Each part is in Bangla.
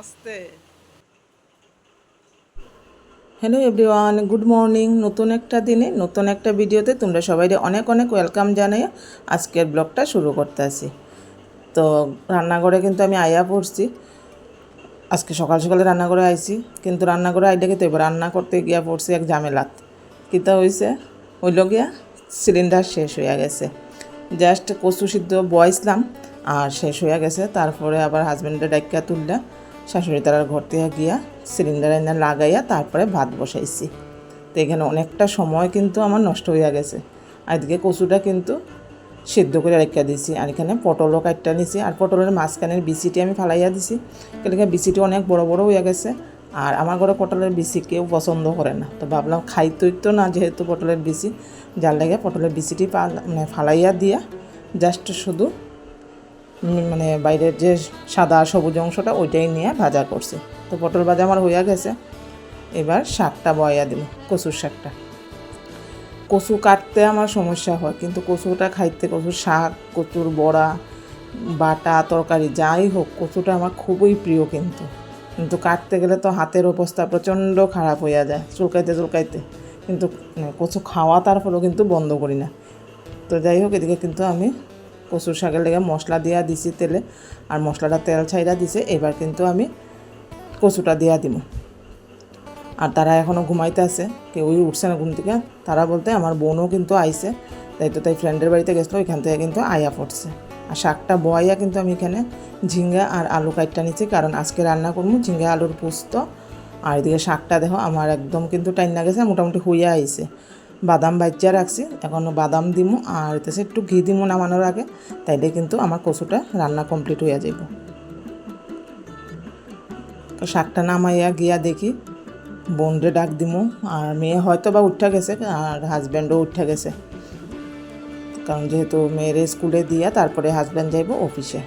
আস্তে হ্যালো এভরিওয়ান গুড মর্নিং নতুন একটা দিনে, নতুন একটা ভিডিওতে তোমরা সবাই অনেক অনেক ওয়েলকাম জানাই আজকের ব্লগটা শুরু করতে আসি তো রান্নাঘরে কিন্তু আমি আয়া পড়ছি। আজকে সকাল সকালে রান্নাঘরে আইছি, কিন্তু রান্নাঘরে আইলে কিন্তু এবার রান্না করতে গিয়া পড়ছি এক ঝামেলাত। কিতা হয়েছে হইল গিয়া সিলিন্ডার শেষ হয়ে গেছে। জাস্ট কচু সিদ্ধ বয়সলাম, আর শেষ হয়ে গেছে। তারপরে আবার হাজব্যান্ডের ডাক্কা তুললা। শাশুড়ি তারার ঘর থেকে গিয়া সিলিন্ডার এনে লাগাইয়া তারপরে ভাত বসাইছি। তো এখানে অনেকটা সময় কিন্তু আমার নষ্ট হয়ে গেছে। আর এদিকে কচুটা কিন্তু সিদ্ধ করে রেখে দিছি আর এখানে পটলও কাটটা নিছি আর পটলের মাঝখানের বিচিটি আমি ফালাইয়া দিছি। এখানে বিচিটি অনেক বড় বড় হয়ে গেছে আর আমার ঘরে পটলের বিচি কেউ পছন্দ করে না। তো ভাবলাম খাইতই তো না যেহেতু পটলের বিচি। যার লাগে পটলের বিচিটি মানে ফালাইয়া দিয়া জাস্ট শুধু মানে বাইরের যে সাদা সবুজ অংশটা, ওইটাই নিয়ে ভাজা করছি। তো পটল ভাজা আমার হইয়া গেছে। এবার শাকটা বয়া দিব, কচুর শাকটা। কচু কাটতে আমার সমস্যা হয়, কিন্তু কচুটা খাইতে কচুর শাক, কচুর বড়া, বাটা, তরকারি, যাই হোক, কচুটা আমার খুবই প্রিয় কিন্তু। কিন্তু কাটতে গেলে তো হাতের অবস্থা প্রচণ্ড খারাপ হইয়া যায়, চুলকাইতে চুলকাইতে। কিন্তু কচু খাওয়া তারপরেও কিন্তু বন্ধ করি না। তো যাই হোক, এদিকে কিন্তু আমি কচুর শাকের লেগে মশলা দিয়া দিছি তেলে, আর মশলাটা তেল ছাইরা দিছে, এবার কিন্তু আমি কচুটা দিয়া দিব আর তারা এখনও ঘুমাইতে আছে, কেউই উঠছে না ঘুম থেকে। তারা বলতে আমার বোনও কিন্তু আইছে, তাই তো তাই ফ্রেন্ডের বাড়িতে গেছিল, ওইখান থেকে কিন্তু আয়া পড়ছে। আর শাকটা বয়াইয়া কিন্তু আমি এখানে ঝিঙ্গা আর আলু কাটটা নিচ্ছি কারণ আজকে রান্না করব ঝিঙ্গা আলুর পোস্ত। আর এদিকে শাকটা দেখো, আমার একদম কিন্তু টাইম না গেছে, মোটামুটি হইয়া আইছে। বাদাম বাচ্চা রাখছি, এখন বাদাম দিমু, আর এতে একটু ঘি দিমু নামানোর আগে, তাইলে কিন্তু আমার কচুটা রান্না কমপ্লিট হয়ে যাইব। তো শাকটা নামাইয়া গিয়া দেখি, বোনরে ডাক দিমু, আর মেয়ে হয়তো বা উঠা গেছে, আর হাজব্যান্ডও উঠা গেছে। কারণ যেহেতু মেয়ের স্কুলে দিয়া, তারপরে হাজব্যান্ড যাইব অফিসে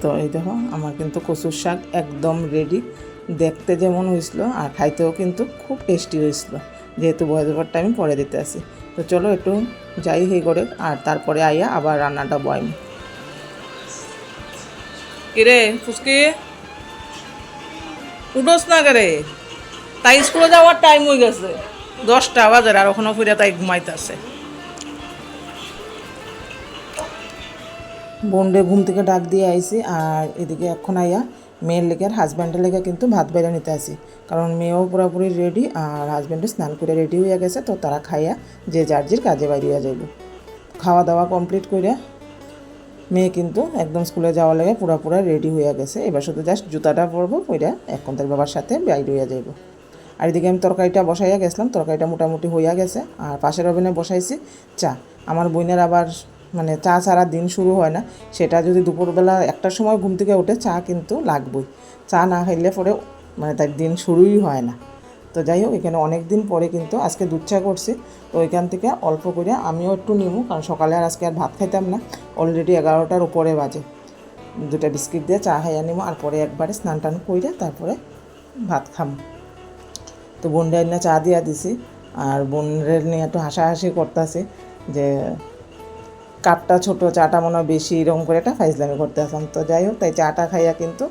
তো এই দেখো, আমার কিন্তু কচুর শাক একদম রেডি দেখতে যেমন হয়েছিল আর খাইতেও কিন্তু খুব টেস্টি হয়েছিল। যেহেতু বয়স ব্যাপারটা আমি পরে দিতে আসি। তো চলো একটু যাই হে করে আর তারপরে আইয়া আবার রান্নাটা বয়নি কিরে ফুসকি উঠোস না করে? তাই স্কুলে যাওয়ার টাইম হয়ে গেছে। দশটা বাজার আর ওখানে ফিরে তাই ঘুমাইতেছে। বন্ডে ঘুম থেকে ডাক দিয়ে আইছি আর এদিকে এখন আইয়া মেয়ের লেগে আর হাজব্যান্ডের লেগে কিন্তু ভাত বেড়ে নিতে আসি। কারণ মেয়েও পুরোপুরি রেডি আর হাজব্যান্ডও স্নান করে রেডি হয়ে গেছে, তো তারা খাইয়া যে যার যার কাজে বাইরিয়া যাইব। খাওয়া দাওয়া কমপ্লিট করে মেয়ে কিন্তু একদম স্কুলে যাওয়ার লাগে পুরোপুরি রেডি হয়ে গেছে। এবার শুধু জাস্ট জুতাটা পরবো ওইটা এখন তার বাবার সাথে বাইর হইয়া যাইব। আর এদিকে আমি তরকারিটা বসাইয়া গেছিলাম, তরকারিটা মোটামুটি হইয়া গেছে। আর পাশের ওভেনে বসাইছি, চা। আমার বোনের আবার মানে চা ছাড়া দিন শুরু হয় না। সেটা যদি দুপুরবেলা একটার সময় ঘুম থেকে উঠে চা কিন্তু লাগবেই। চা না খাইলে পরে মানে তার দিন শুরুই হয় না। তো যাই হোক, এখানে অনেক দিন পরে কিন্তু আজকে দুধ চা করছি। তো ওইখান থেকে অল্প করে আমিও একটু নিবো কারণ সকালে আর আজকে আর ভাত খাইতাম না। অলরেডি এগারোটার উপরে বাজে। দুটা বিস্কিট দিয়ে চা খাইয়া নিবো আর পরে একবারে স্নান টান করে তারপরে ভাত খাম। তো বোনরা চা দিয়া দিছি, আর বোনদের নিয়ে একটু হাসাহাসি করতেছে যে কাপটা ছোট, চাটা মনে হয় বেশি এরকম করে একটা ফাইজলামি করতে আসলাম। তো যাই হোক, তাই চাটা খাইয়া কিন্তু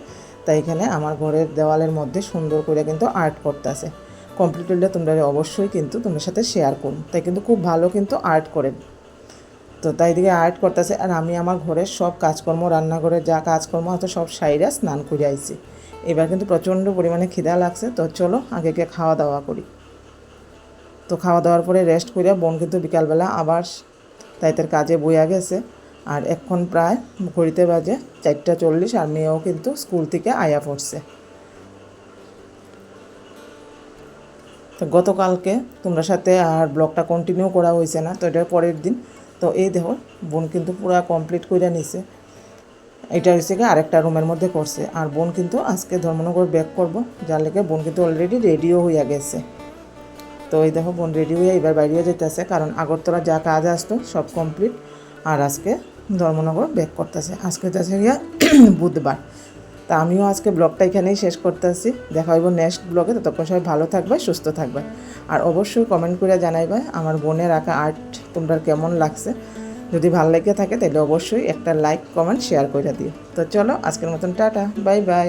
তাই এখানে আমার ঘরের দেওয়ালের মধ্যে সুন্দর করে কিন্তু আর্ট করতেছে কমপ্লিট হলে তোমরা অবশ্যই কিন্তু তোমার সাথে শেয়ার করুন তাই কিন্তু খুব ভালো কিন্তু আর্ট করে। তো তাই দিকে আর্ট করতেছে আর আমি আমার ঘরের সব কাজকর্ম রান্নাঘরের যা কাজকর্ম আছে সব সাইরা স্নান করে আইছি। এবার কিন্তু প্রচণ্ড পরিমাণে খিদা লাগছে, তো চলো আগে গিয়ে খাওয়া দাওয়া করি। তো খাওয়া দাওয়ার পরে রেস্ট করে বোন কিন্তু বিকালবেলা আবার তাই তার কাজে বইয়া গেছে। আর এখন প্রায় ঘড়িতে বাজে চারটা চল্লিশ আর মেয়েও কিন্তু স্কুল থেকে আয়া পড়ছে। তো গতকালকে তোমরা সাথে আর ব্লগটা কন্টিনিউ করা হয়েছে না, তো এটার পরের দিন। তো এই দেখো, বোন কিন্তু পুরো কমপ্লিট করে নিছে। এটা হচ্ছে কি আরেকটা রুমের মধ্যে করছে। আর বোন কিন্তু আজকে ধর্মনগর ব্যাক করব, যার লেগে বোন কিন্তু অলরেডি রেডিও হইয়া গেছে। তো এই দেখো বোন রেডি হয়ে এবার বাইরেও যেতেছে, কারণ আগরতলা যা কাজ আসতো সব কমপ্লিট আর আজকে ধর্মনগর ব্যাক করতেছে। আজকে যাচ্ছে গিয়া বুধবার। তা আমিও আজকে ব্লগটা এখানেই শেষ করতেছি। দেখা হইব নেক্সট ব্লগে ততক্ষণ সবাই ভালো থাকবে, সুস্থ থাকবে। আর অবশ্যই কমেন্ট করে জানাইবে আমার বোনের আঁকা আর্ট তোমরা কেমন লাগছে। যদি ভালো লেগে থাকে তাহলে অবশ্যই একটা লাইক কমেন্ট শেয়ার করে দিও। তো চলো, আজকের মতন টাটা। Bye bye